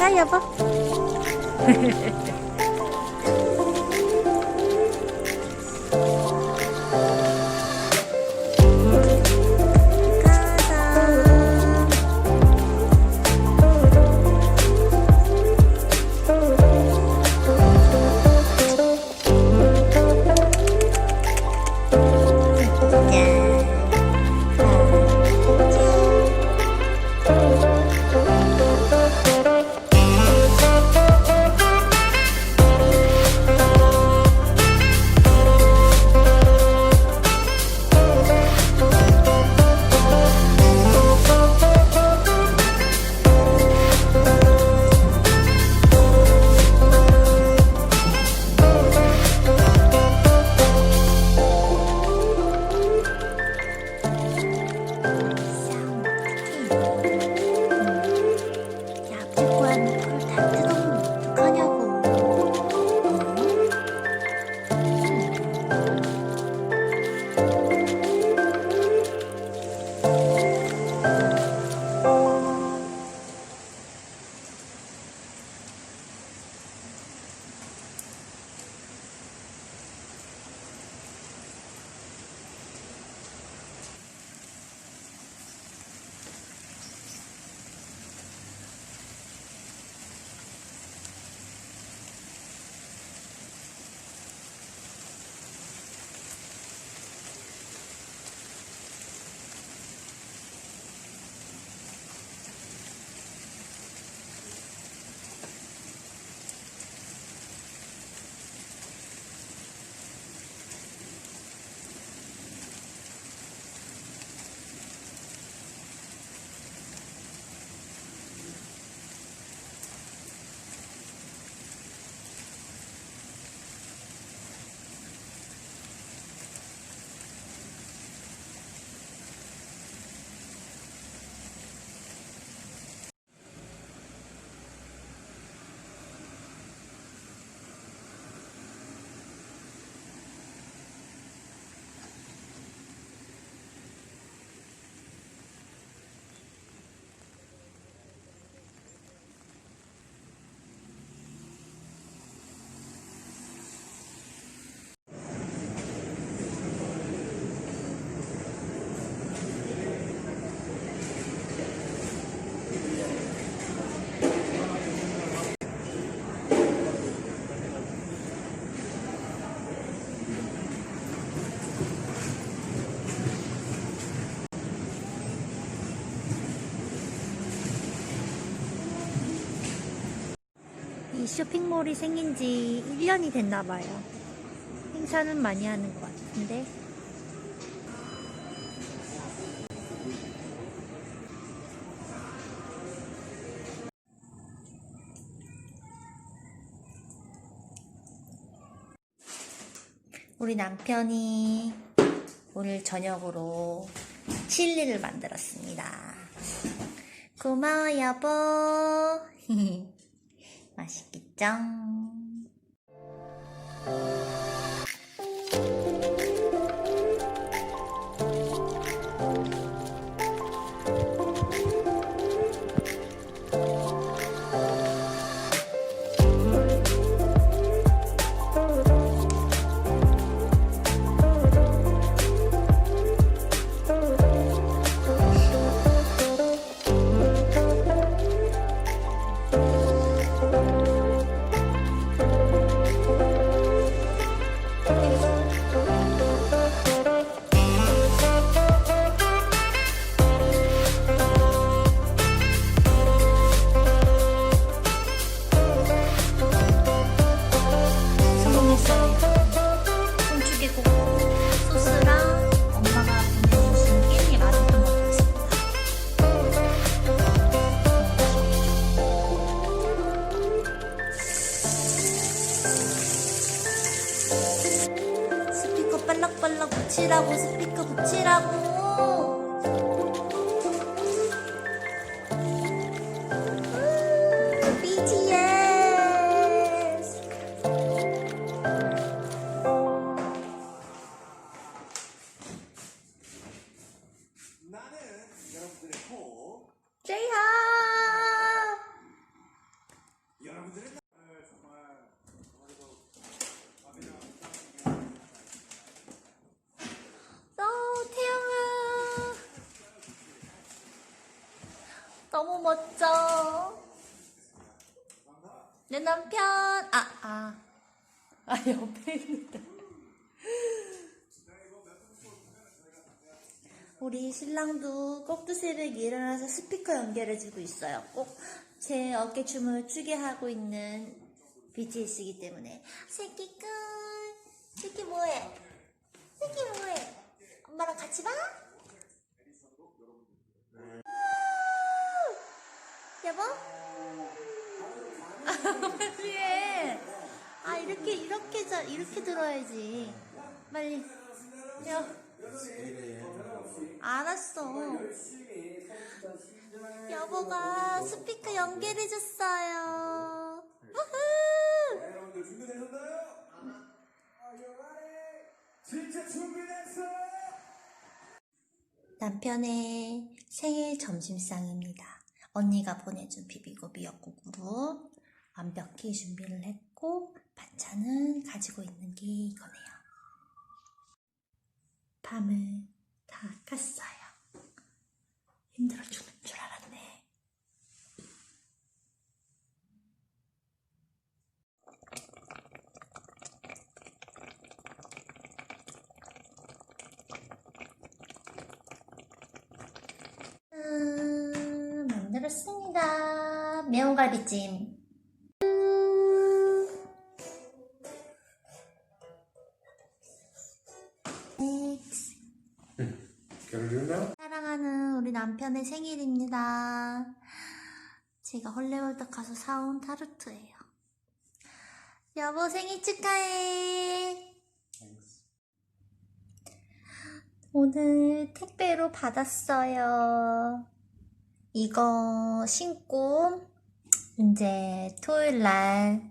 가 여보. 가자. 이 쇼핑몰이 생긴 지 1년이 됐나 봐요. 행사는 많이 하는 것 같은데. 우리 남편이 오늘 저녁으로 칠리를 만들었습니다. 고마워, 여보. 맛있겠죠? 빨락빨락 붙이라고 스피커 붙이라고 멋져. 내 남편, 아, 아. 아, 옆에 있는데. 우리 신랑도 꼭두 새벽에 일어나서 스피커 연결해주고 있어요. 꼭 제 어깨춤을 추게 하고 있는 BTS이기 때문에. 새끼 끝. 새끼 뭐해? 새끼 뭐해? 엄마랑 같이 봐? 여보? 빨리 해. 아, 이렇게, 이렇게, 자, 이렇게 들어야지. 빨리. 야. 알았어. 여보가 스피커? 진짜 준비됐어요? 남편의 생일 점심상입니다. 언니가 보내준 비비고 미역국으로 완벽히 준비를 했고 반찬은 가지고 있는 게 이거네요. 밤을 다 깠어요. 힘들어 죽는 줄 알았네. 음, 만들었습니다. 매운 갈비찜. 넥스. 결혼했나? 사랑하는 우리 남편의 생일입니다. 제가 헐레벌떡 가서 사온 타르트예요. 여보 생일 축하해. 오늘 택배로 받았어요. 이거 신고 이제 토요일 날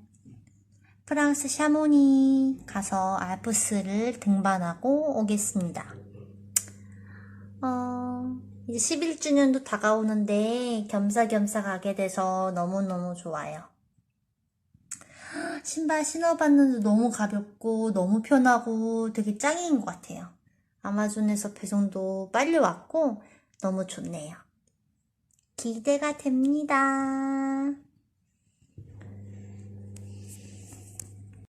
프랑스 샤모니 가서 알프스를 등반하고 오겠습니다. 어, 이제 11주년도 다가오는데 겸사겸사 가게 돼서 너무너무 좋아요. 신발 신어봤는데 너무 가볍고 너무 편하고 되게 짱인 것 같아요. 아마존에서 배송도 빨리 왔고 너무 좋네요. 기대가 됩니다.